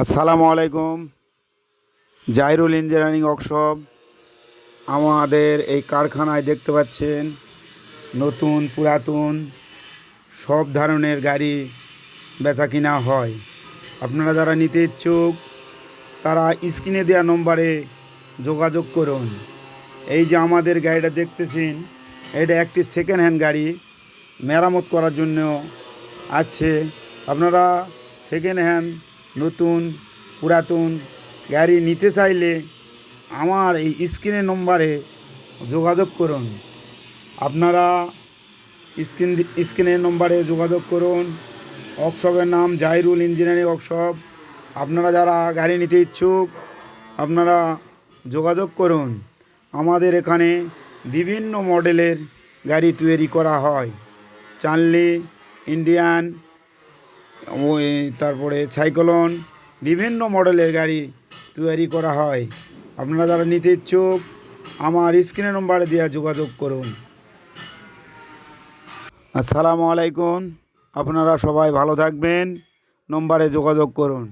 আসসালামু আলাইকুম। Zairul engineering workshop. আমাদের এই কারখানায় দেখতে পাচ্ছেন নতুন, পুরাতন, সব ধরনের গাড়ি বেচা কিনা হয়। আপনারা যারা নিতে ইচ্ছুক, তারা স্ক্রিনে দেওয়া নম্বরে যোগাযোগ করুন। এই যে আমাদের গাড়িটা দেখতেছেন, এটা একটি সেকেন্ড হ্যান্ড গাড়ি, মেরামত করার জন্য আছে। আপনারা সেকেন্ড হ্যান্ড নতুন, পুরাতন গাড়ি নিতে চাইলে আমার এই স্ক্রিনের নম্বরে যোগাযোগ করুন। আপনারা স্ক্রিন স্ক্রিনের নম্বরে যোগাযোগ করুন। ওয়ার্কশপের নাম জাইরুল ইঞ্জিনিয়ারিং ওয়ার্কশপ। আপনারা যারা গাড়ি নিতে ইচ্ছুক, আপনারা যোগাযোগ করুন। আমাদের এখানে বিভিন্ন মডেলের গাড়ি তৈরি করা হয়। চানলি, ইন্ডিয়ান ওই তারপরে সাইকলন, বিভিন্ন মডেলের গাড়ি তৈরি করা হয়। আপনারা যারা নিতে ইচ্ছুক, আমার স্ক্রিনে নম্বরে দেওয়া যোগাযোগ করুন। আসসালামু আলাইকুম। আপনারা সবাই ভালো থাকবেন। নম্বরে যোগাযোগ করুন।